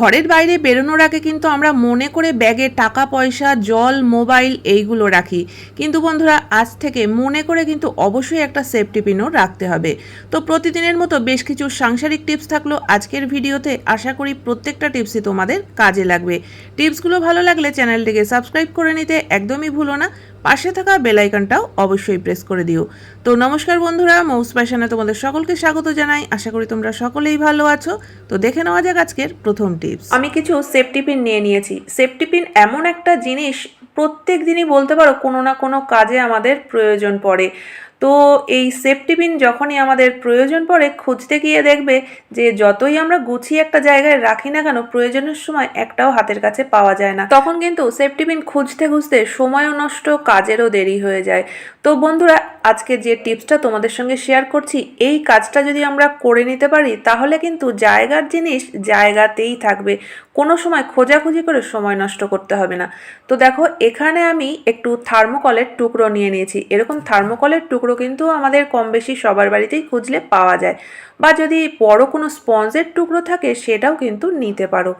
ঘরের বাইরে বেরোনোর আগে কিন্তু আমরা মনে করে ব্যাগে টাকা, পয়সা, জল, মোবাইল এইগুলো রাখি। কিন্তু বন্ধুরা, আজ থেকে মনে করে কিন্তু অবশ্যই একটা সেফটি পিনও রাখতে হবে। তো প্রতিদিনের মতো বেশ কিছু সাংসারিক টিপস থাকল আজকের ভিডিওতে। আশা করি প্রত্যেকটা টিপসই তোমাদের কাজে লাগবে। টিপসগুলো ভালো লাগলে চ্যানেলটিকে সাবস্ক্রাইব করে নিতে একদমই ভুলো না। পাশে থাকা বেল আইকনটাও অবশ্যই প্রেস করে দিও। তো নমস্কার বন্ধুরা, মৌস প্যাশনে তোমাদের সকলকে স্বাগত জানাই। আশা করি তোমরা সকলেই ভালো আছো। তো দেখে নেওয়া যাক আজকের প্রথম আমি কিছু সেফটি পিন নিয়ে নিয়েছি। সেফটি পিন এমন একটা জিনিস, প্রত্যেক দিনই বলতে পারো কোনো না কোনো কাজে আমাদের প্রয়োজন পড়ে। তো এই সেফটি পিন যখনই আমাদের প্রয়োজন পড়ে খুঁজতে গিয়ে দেখবে যে যতই আমরা গুছিয়ে একটা জায়গায় রাখি না কেন প্রয়োজনের সময় একটাও হাতের কাছে পাওয়া যায় না। তখন কিন্তু সেফটি পিন খুঁজতে খুঁজতে সময়ও নষ্ট, কাজেরও দেরি হয়ে যায়। তো বন্ধুরা, আজকে যে টিপসটা তোমাদের সঙ্গে শেয়ার করছি, এই কাজটা যদি আমরা করে নিতে পারি, তাহলে কিন্তু জায়গার জিনিস জায়গাতেই থাকবে। কোনো সময় খোঁজাখুঁজি করে সময় নষ্ট করতে হবে না। তো দেখো, এখানে আমি একটু থার্মোকলের টুকরো নিয়ে নিয়েছি। এরকম থার্মোকলের টুকরো কিন্তু আমাদের কম বেশি সবার বাড়িতেই খুঁজলে পাওয়া যায়। বা যদি বড় কোনো স্পঞ্জের টুকরো থাকে, সেটাও কিন্তু নিতে পারো।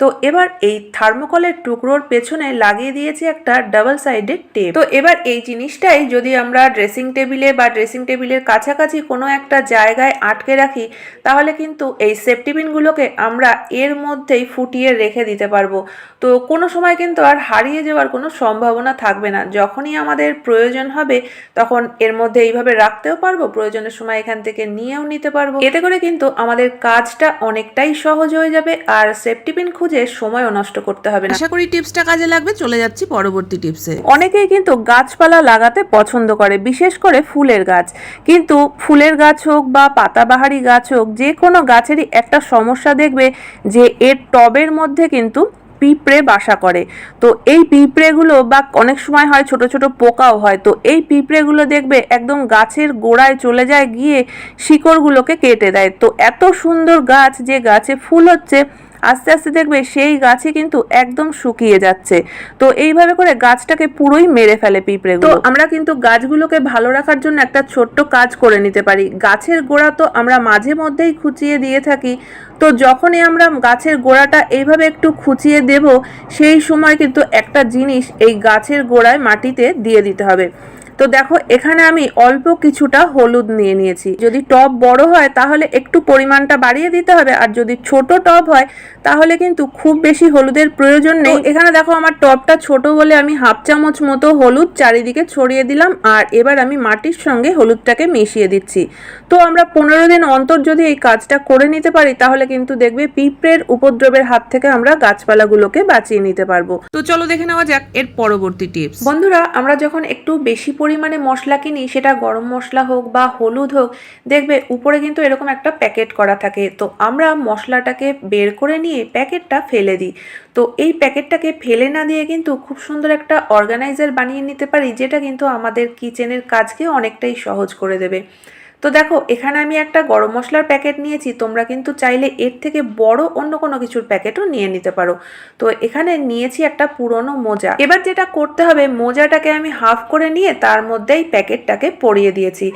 তো এবার এই থার্মোকলের টুকরোর পেছনে লাগিয়ে দিয়েছি একটা ডাবল সাইডেড টেপ। তো এবার এই জিনিসটাই যদি আমরা ড্রেসিং টেবিলে বা ড্রেসিং টেবিলের কাছাকাছি কোনো একটা জায়গায় আটকে রাখি, তাহলে কিন্তু এই সেফটি পিনগুলোকে আমরা এর মধ্যেই ফুটিয়ে রেখে দিতে পারব। তো কোনো সময় কিন্তু আর হারিয়ে যাওয়ার কোনো সম্ভাবনা থাকবে না। যখনই আমাদের প্রয়োজন হবে, তখন এর মধ্যে এইভাবে রাখতেও পারব, প্রয়োজনের সময় এখান থেকে নিয়েও নিতে পারব। এতে করে কিন্তু আমাদের কাজটা অনেকটাই সহজ হয়ে যাবে আর সেফটি পিন খুঁজে সময়ও নষ্ট করতে হবে না। আশা করি টিপসটা কাজে লাগবে চলে যাচ্ছি পরবর্তী টিপসে। অনেকেই কিন্তু গাছপালা লাগাতে পছন্দ করে বিশেষ করে ফুলের গাছ। কিন্তু ফুলের গাছ হোক বা পাতাবাহারি গাছ হোক যে কোনো গাছেরই একটা সমস্যা দেখবে যে এর টবের মধ্যে কিন্তু পিঁপড়ে বাসা করে। তো এই পিঁপড়েগুলো বা অনেক সময় হয় ছোট ছোট পোকাও হয় তো এই পিঁপড়েগুলো দেখবে একদম গাছের গোড়ায় চলে যায় গিয়ে শিকড়গুলোকে কেটে দেয়। তো এত সুন্দর গাছ যে গাছে ফুল হচ্ছে আস্তে আস্তে দেখবে সেই গাছে কিন্তু একদম শুকিয়ে যাচ্ছে। তো এইভাবে করে গাছটাকে পুরোই মেরে ফেলে পিঁপড়েগুলো। তো আমরা কিন্তু গাছগুলোকে ভালো রাখার জন্য একটা ছোট্ট কাজ করে নিতে পারি। গাছের গোড়া তো আমরা মাঝে মধ্যেই খুঁচিয়ে দিয়ে থাকি। তো যখনই আমরা গাছের গোড়াটা এইভাবে একটু খুঁচিয়ে দেব, সেই সময় কিন্তু একটা জিনিস এই গাছের গোড়ায় মাটিতে দিয়ে দিতে হবে। তো দেখো এখানে আমি অল্প কিছুটা হলুদ নিয়ে নিয়েছি। যদি টব বড় হয় তাহলে একটু পরিমাণটা বাড়িয়ে দিতে হবে। আর যদি ছোট টব হয় তাহলে কিন্তু খুব বেশি হলুদের প্রয়োজন নেই। এখানে দেখো আমার টবটা ছোট বলে আমি হাফ চামচ মতো হলুদ চারিদিকে ছড়িয়ে দিলাম। আর এবার আমি মাটির সঙ্গে হলুদটাকে মিশিয়ে দিচ্ছি। তো আমরা পনেরো দিন অন্তর যদি এই কাজটা করে নিতে পারি তাহলে কিন্তু দেখবে পিঁপড়ের উপদ্রবের হাত থেকে আমরা গাছপালাগুলোকে বাঁচিয়ে নিতে পারব। তো চলো দেখে নেওয়া যাক এর পরবর্তী টিপস বন্ধুরা আমরা যখন একটু বেশি পরিমাণে মশলা কিনি, সেটা গরম মশলা হোক বা হলুদ হোক, দেখবে উপরে কিন্তু এরকম একটা প্যাকেট করা থাকে। তো আমরা মশলাটাকে বের করে নিয়ে প্যাকেটটা ফেলে দিই। তো এই প্যাকেটটাকে ফেলে না দিয়ে কিন্তু খুব সুন্দর একটা অর্গানাইজার বানিয়ে নিতে পারি, যেটা কিন্তু আমাদের কিচেনের কাজকে অনেকটাই সহজ করে দেবে। তো দেখো, এখানে আমি একটা গরম মশলার প্যাকেট নিয়েছি, তোমরা কিন্তু চাইলে এর থেকে বড় অন্য কোনো কিছুর প্যাকেটও নিয়ে নিতে পারো। তো এখানে নিয়েছি একটা পুরনো মোজা। এবার যেটা করতে হবে, মোজাটাকে আমি হাফ করে নিয়ে তার মধ্যেই প্যাকেটটাকে পরিয়ে দিয়েছি।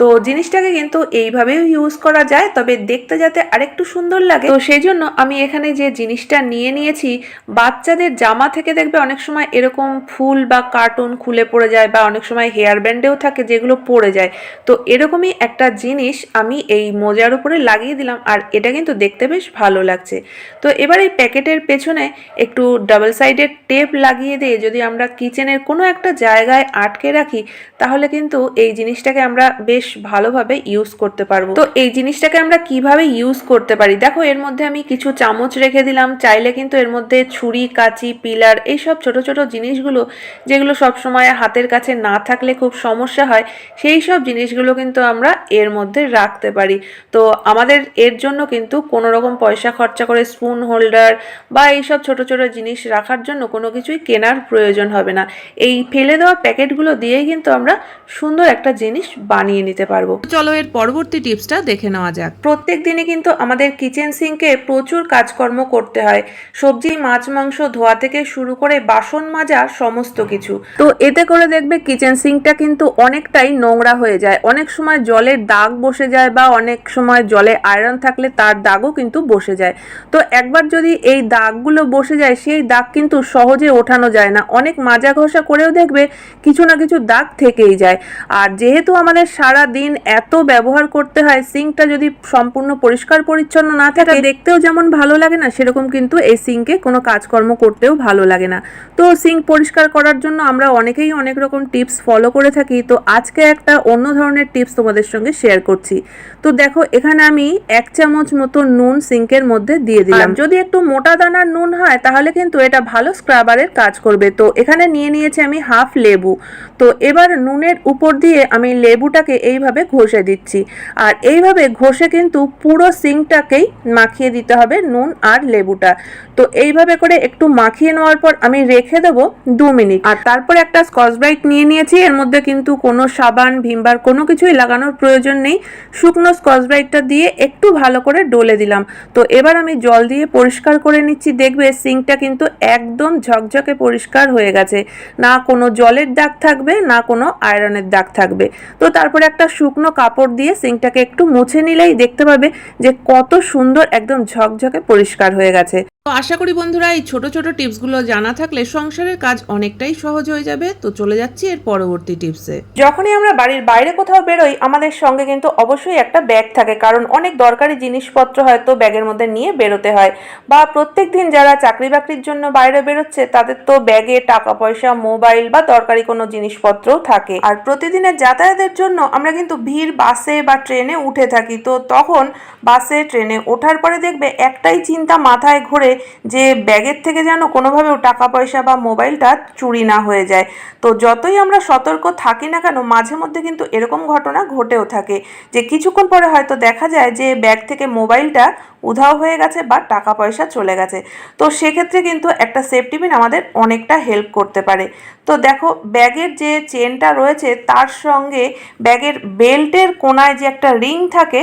তো জিনিসটাকে কিন্তু এইভাবেও ইউজ করা যায়, তবে দেখতে যাতে আরেকটু সুন্দর লাগে। তো সেই জন্য আমি এখানে যে জিনিসটা নিয়ে নিয়েছি, বাচ্চাদের জামা থেকে দেখবে অনেক সময় এরকম ফুল বা কার্টুন খুলে পড়ে যায় বা অনেক সময় হেয়ার ব্যান্ডেও থাকে যেগুলো পড়ে যায়। তো এরকমই একটা জিনিস আমি এই মোজার উপরে লাগিয়ে দিলাম আর এটা কিন্তু দেখতে বেশ ভালো লাগছে। তো এবার এই প্যাকেটের পেছনে একটু ডাবল সাইডের টেপ লাগিয়ে দিয়ে যদি আমরা কিচেনের কোনো একটা জায়গায় আটকে রাখি, তাহলে কিন্তু এই জিনিসটাকে আমরা বেশ ভালোভাবে ইউজ করতে পারব। তো এই জিনিসটাকে আমরা কীভাবে ইউজ করতে পারি? দেখো, এর মধ্যে আমি কিছু চামচ রেখে দিলাম। চাইলে কিন্তু এর মধ্যে ছুরি, কাঁচি, পিলার এইসব ছোট ছোট জিনিসগুলো, যেগুলো সব সময় হাতের কাছে না থাকলে খুব সমস্যা হয়, সেই সব জিনিসগুলো কিন্তু আমরা এর মধ্যে রাখতে পারি। তো আমাদের এর জন্য কিন্তু কোনো রকম পয়সা খরচা করে স্পুন হোল্ডার বা এইসব ছোট ছোট জিনিস রাখার জন্য কোনো কিছুই কেনার প্রয়োজন হবে না। এই ফেলে দেওয়া প্যাকেটগুলো দিয়েই কিন্তু আমরা সুন্দর একটা জিনিস বানিয়ে নিতে পারব। চলো এর পরবর্তী টিপসটা দেখে নেওয়া যাক। প্রত্যেক দিনে কিন্তু আমাদের কিচেন সিঙ্কে প্রচুর কাজকর্ম করতে হয়। সবজি, মাছ, মাংস, ধোয়া থেকে শুরু করে বাসন মাজা সমস্ত কিছু। তো এতে করে দেখবে কিচেন সিঙ্কটা কিন্তু অনেকটাই নোংরা হয়ে যায়। অনেক সময় জলে জলের দাগ বসে যায় বা অনেক সময় জলে আয়রন থাকলে তার দাগও কিন্তু বসে যায়। তো একবার যদি এই দাগগুলো বসে যায় সেই দাগ কিন্তু সহজে ওঠানো যায় না। অনেক মাজা ঘষা করেও দেখবে কিছু না কিছু দাগ থেকেই যায়। আর যেহেতু আমাদের সারা দিন এত ব্যবহার করতে হয় সিঙ্কটা যদি সম্পূর্ণ পরিষ্কার পরিচ্ছন্ন না থাকে দেখতেও যেমন ভালো লাগে না সেরকম কিন্তু এই সিঙ্কে কোনো কাজকর্ম করতেও ভালো লাগে না। তো সিঙ্ক পরিষ্কার করার জন্য আমরা অনেকেই অনেক রকম টিপস ফলো করে থাকি। তো আজকে একটা অন্য ধরনের টিপস তোমাদের সঙ্গে শেয়ার করছি। তো দেখো এখানে আমি এক চামচ মতো নুন সিঙ্কের মধ্যে দিয়ে দিলাম। যদি একটু মোটা দানার নুন হয় তাহলে কিন্তু এটা ভালো স্ক্রাবারের কাজ করবে। তো এখানে নিয়ে নিয়েছি আমি হাফ লেবু। তো এবার নুনের উপর দিয়ে আমি লেবুটাকে এইভাবে ঘষে দিচ্ছি। আর এইভাবে ঘষে কিন্তু পুরো সিঙ্কটাকেই মাখিয়ে দিতে হবে নুন আর লেবুটা। তো এইভাবে করে একটু মাখিয়ে নেওয়ার পর আমি রেখে দেবো দু মিনিট। আর তারপর একটা স্কচ ব্রাইট নিয়ে নিয়েছি। এর মধ্যে কিন্তু কোনো সাবান ভিমবার কোনো কিছুই লাগানোর প্রয়োজন নেই। শুকনো স্কচ ব্রাইটটা দিয়ে একটু ভালো করে ডলে দিলাম। তো এবার আমি জল দিয়ে পরিষ্কার করে নিচ্ছি। দেখবে সিঙ্কটা কিন্তু একদম ঝকঝকে পরিষ্কার হয়ে গেছে। না কোনো জলের দাগ থাকবে, না কোনো আয়রনের দাগ থাকবে। তো তারপরে একটা শুকনো কাপড় দিয়ে সিঙ্কটাকে একটু মুছে নিলেই দেখতে পাবে যে কত সুন্দর একদম ঝকঝকে পরিষ্কার হয়ে গেছে। আশা করি বন্ধুরা, এই ছোট ছোট টিপসগুলো জানা থাকলে সংসারের কাজ অনেকটাই সহজ হয়ে যাবে। তো চলে যাচ্ছি এর পরবর্তী টিপসে। যখনই আমরা বাড়ির বাইরে কোথাও বেরোই, আমাদের সঙ্গে কিন্তু অবশ্যই একটা ব্যাগ থাকে, কারণ অনেক দরকারি জিনিসপত্র হয়তো ব্যাগের মধ্যে নিয়ে বেরোতে হয়। বা প্রত্যেক দিন যারা চাকরি বাকরির জন্য বাইরে বেরোচ্ছে, তাদের তো ব্যাগে টাকা পয়সা মোবাইল বা দরকারি কোনো জিনিসপত্রও থাকে। আর প্রতিদিনের যাতায়াতের জন্য আমরা কিন্তু ভিড় বাসে বা ট্রেনে উঠে থাকি। তো তখন বাসে, ট্রেনে ওঠার পরে দেখবে একটাই চিন্তা মাথায় ঘুরে যে ব্যাগের থেকে যেন কোনোভাবেও টাকা পয়সা বা মোবাইলটা চুরি না হয়ে যায়। তো যতই আমরা সতর্ক থাকি না কেন, মাঝে মধ্যে কিন্তু এরকম ঘটনা ঘটেও থাকে যে কিছুক্ষণ পরে হয়তো দেখা যায় যে ব্যাগ থেকে মোবাইলটা উধাও হয়ে গেছে বা টাকা পয়সা চলে গেছে। তো সেক্ষেত্রে কিন্তু একটা সেফটি পিন আমাদের অনেকটা হেল্প করতে পারে। তো দেখো, ব্যাগের যে চেনটা রয়েছে, তার সঙ্গে ব্যাগের বেল্টের কোনায় যে একটা রিং থাকে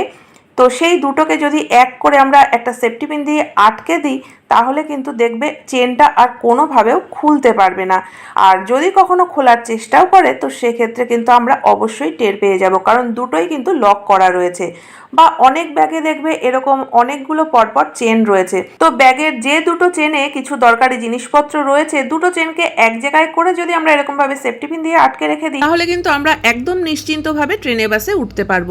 তো সেই দুটোকে যদি এক করে আমরা একটা সেফটি পিন দিয়ে আটকে দিই, তাহলে কিন্তু দেখবে চেনটা আর কোনোভাবেও খুলতে পারবে না। আর যদি কখনো খোলার চেষ্টাও করে, তো সেক্ষেত্রে কিন্তু আমরা অবশ্যই টের পেয়ে যাব, কারণ দুটোই কিন্তু লক করা রয়েছে। বা অনেক ব্যাগে দেখবে এরকম অনেকগুলো পরপর চেন রয়েছে। তো ব্যাগের যে দুটো চেনে কিছু দরকারি জিনিসপত্র রয়েছে, দুটো চেনকে এক জায়গায় করে যদি আমরা এরকমভাবে সেফটি পিন দিয়ে আটকে রেখে দিই, তাহলে কিন্তু আমরা একদম নিশ্চিন্তভাবে ট্রেনে বাসে উঠতে পারব।